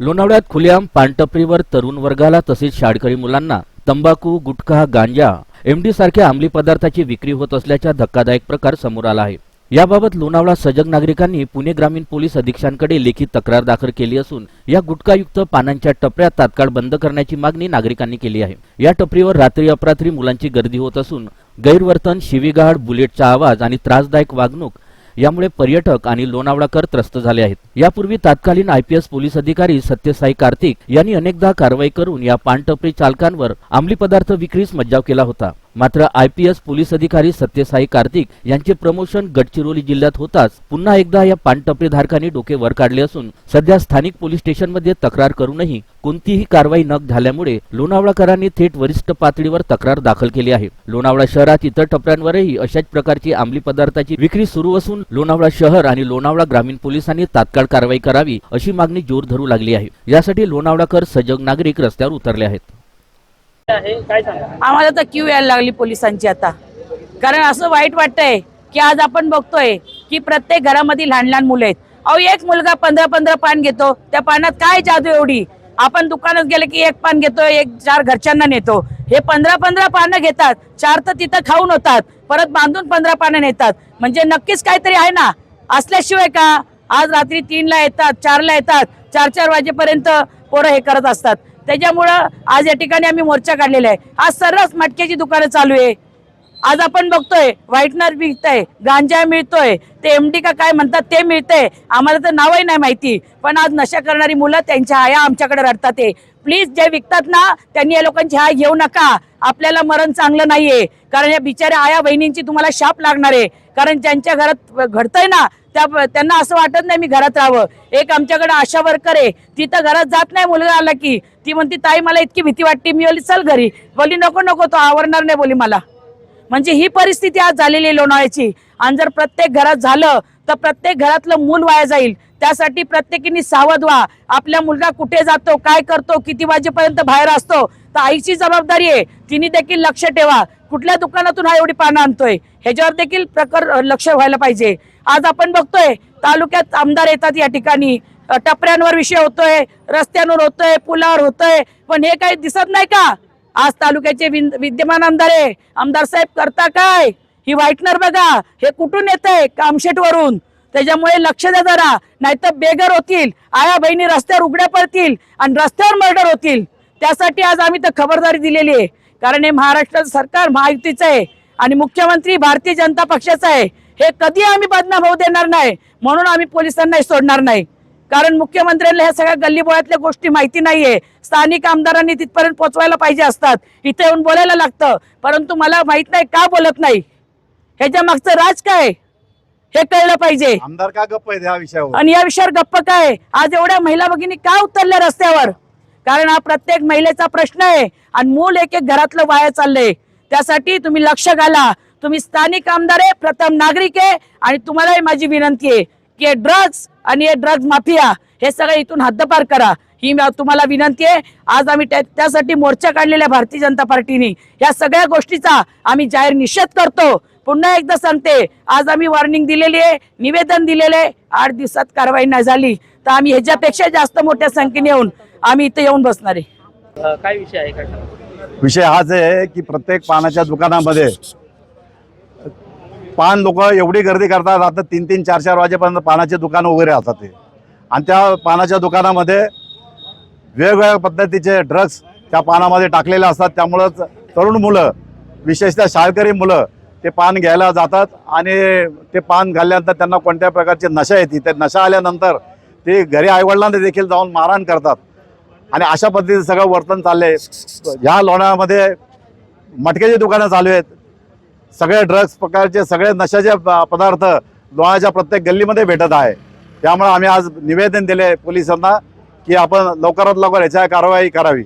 लोणावळ्यात खुलेआम पानटपरीवर तरुण वर्गाला तसेच शाळकरी मुलांना तंबाखू गुटखा गांजा एमडी सारख्या अंमली पदार्थाची विक्री होत असल्याचा धक्कादायक प्रकार समोर आला आहे. याबाबत लोणावळा सजग नागरिकांनी पुणे ग्रामीण पोलीस अधीक्षांकडे लेखी तक्रार दाखल केली असून या गुटखायुक्त पानांच्या टपऱ्या तात्काळ बंद करण्याची मागणी नागरिकांनी केली आहे. या टपरीवर रात्री अपरात्री मुलांची गर्दी होत असून गैरवर्तन शिवीगाड बुलेटचा आवाज आणि त्रासदायक वागणूक यामुळे पर्यटक आणि लोणावळाकर त्रस्त झाले आहेत. यापूर्वी तत्कालीन आयपीएस पोलीस अधिकारी सत्यसाई कार्तिक यांनी अनेकदा कारवाई करून या पानटपरी चालकांवर अंमली पदार्थ विक्रीस मज्जाव केला होता. मात्र आय पी एस पोलीस अधिकारी सत्यसाई कार्तिक यांचे प्रमोशन गडचिरोली जिल्ह्यात होताच पुन्हा एकदा या पानटपरी धारकांनी डोके वर काढले असून सध्या स्थानिक पोलीस स्टेशनमध्ये तक्रार करूनही कोणतीही कारवाई न झाल्यामुळे लोणावळाकरांनी थेट वरिष्ठ पातळीवर तक्रार दाखल केली आहे. लोणावळा शहरात इतर टपऱ्यांवरही अशाच प्रकारची अंमली पदार्थाची विक्री सुरू असून लोणावळा शहर आणि लोणावळा ग्रामीण पोलिसांनी तात्काळ कारवाई करावी अशी मागणी जोर धरू लागली आहे. यासाठी लोणावळाकर सजग नागरिक रस्त्यावर उतरले आहेत. आम्हाला तर क्यू यायला लागली पोलिसांची आता. कारण असं वाईट वाटतंय की आज आपण बघतोय की प्रत्येक घरामध्ये लहान लहान मुलं आहेत. अहो एक मुलगा पंधरा पंधरा पान घेतो त्या पानात काय जादू एवढी? आपण दुकानात गेले की एक पान घेतो एक चार घरच्यांना नेतो. हे पंधरा पंधरा पानं घेतात चार तर तिथं खाऊन होतात परत बांधून पंधरा पानं नेतात. म्हणजे नक्कीच काहीतरी आहे ना? असल्याशिवाय का? आज रात्री तीनला येतात चारला येतात चार चार वाजेपर्यंत पोरं हे करत असतात. त्याच्यामुळं आज या ठिकाणी आम्ही मोर्चा काढलेला आहे. आज सर्रास मटक्याची दुकानं चालू आहे. आज आपण बघतोय व्हाईटनर विकतंय गांजा मिळतोय ते एमडी का काय म्हणतात ते मिळतंय. आम्हाला तर नावही नाही माहिती. पण आज नशा करणारी मुलं त्यांच्या आया आमच्याकडे रडतात ते प्लीज जे विकतात ना त्यांनी या लोकांची हाय घेऊ नका. आपल्याला मरण चांगलं नाहीये. कारण या बिचाऱ्या आया बहिणींची तुम्हाला शाप लागणार आहे. कारण ज्यांच्या घरात घडतंय ना त्या त्यांना असं वाटत नाही मी घरात राहावं. एक आमच्याकडे आशा वर्कर आहे. ती तर घरात जात नाही मुलगा आला की. ती म्हणते ताई मला इतकी भीती वाटते. मी बोली चल घरी. बोली नको नको तो आवरणार नाही बोली मला. म्हणजे ही परिस्थिती आज झालेली आहे लोणावळ्याची. आणि जर प्रत्येक घरात झालं तर प्रत्येक घरातलं मूल वाया जाईल. त्यासाठी प्रत्येकीने सावध व्हा. आपला मुलगा कुठे जातो काय करतो किती वाजेपर्यंत बाहेर असतो तर आईची जबाबदारी आहे. तिने देखील लक्ष ठेवा. कुठल्या दुकानातून हा एवढी पानं आणतोय? ह्याच्यावर देखील प्रकार लक्ष व्हायला पाहिजे. आज आपण बघतोय तालुक्यात आमदार येतात या ठिकाणी. टपऱ्यांवर विषय होतोय रस्त्यांवर होतोय पुलावर होतोय पण हे काही दिसत नाही का? आज तालुक्याचे विद्यमान आमदार आहे. आमदार साहेब करता काय? ही व्हाईटनर बघा. हे कुठून येत आहे कामशेट वरून त्याच्यामुळे लक्ष द्या जरा. नाहीतर बेघर होतील. आया बहिणी रस्त्यावर उघड्या पडतील आणि रस्त्यावर मर्डर होतील. त्यासाठी आज आम्ही तर खबरदारी दिलेली आहे. कारण हे महाराष्ट्राचं सरकार महायुतीचं आहे आणि मुख्यमंत्री भारतीय जनता पक्षाचा आहे. हे कधी आम्ही बदनाम होऊ देणार नाही. म्हणून आम्ही पोलिसांनाही सोडणार नाही. कारण मुख्यमंत्र्यांना ह्या सगळ्या गल्लीबोळातल्या गोष्टी माहिती नाहीये. स्थानिक आमदारांनी तिथपर्यंत पोहोचवायला पाहिजे असतात. इथे येऊन बोलायला लागतं. परंतु मला माहीत नाही का बोलत नाही. ह्याच्या मागचं राज काय? हे कळलं पाहिजे. आमदार का गप्प आहेत या विषयावर? आणि या विषयावर गप्प काय? आज एवढ्या महिला भगिनी का उतरल्या रस्त्यावर? कारण हा प्रत्येक महिलेचा प्रश्न आहे. आणि मूल एक एक घरातलं वाया चाललंय. त्यासाठी तुम्ही लक्ष घाला. तुम्ही स्थानिक आमदार आहे प्रथम नागरिक आहे. आणि तुम्हालाही माझी विनंती आहे की ड्रग्ज आणि हे ड्रग्ज माफिया हे सगळे इथून हद्दपार करा. ही मी तुम्हाला विनंती आहे. आज आम्ही त्या- त्यासाठी मोर्चा काढलेला भारतीय जनता पार्टीने. या सगळ्या गोष्टीचा आम्ही जाहीर निषेध करतो. पुन्हा एकदा सांगते आज आम्ही वॉर्निंग दिलेली आहे निवेदन दिलेले आहे आठ दिवसात कारवाई नाही झाली. तर आम्ही ह्याच्यापेक्षा जास्त मोठ्या संख्येने येऊन आम्ही इथे येऊन बसणार आहे. काय विषय आहे? विषय हाच आहे की प्रत्येक पानाच्या दुकानामध्ये पान लोक एवढी गर्दी करतात आता तीन तीन चार चार वाजेपर्यंत पानाचे दुकानं वगैरे असतात ते. आणि त्या पानाच्या दुकानामध्ये वेगवेगळ्या पद्धतीचे ड्रग्स त्या पानामध्ये टाकलेले असतात. त्यामुळंच तरुण मुलं विशेषतः शाळकरी मुलं ते पान घ्यायला जातात आणि ते पान घातल्यानंतर त्यांना कोणत्या प्रकारची नशा येते ते नशा आल्यानंतर ते घरी आईवडिलांना देखील जाऊन मारहाण करतात. आणि अशा पद्धतीचं सगळं वर्तन चाललं आहे ह्या लोणामध्ये मटक्याची दुकानं चालू आहेत. सगळे ड्रग्स प्रकारचे सगळे नशाचे प- पदार्थ लोणाच्या प्रत्येक गल्लीमध्ये भेटत आहे. त्यामुळे आम्ही आज निवेदन दिले पोलिसांना की आपण लवकरात लवकर याच्या कारवाई करावी.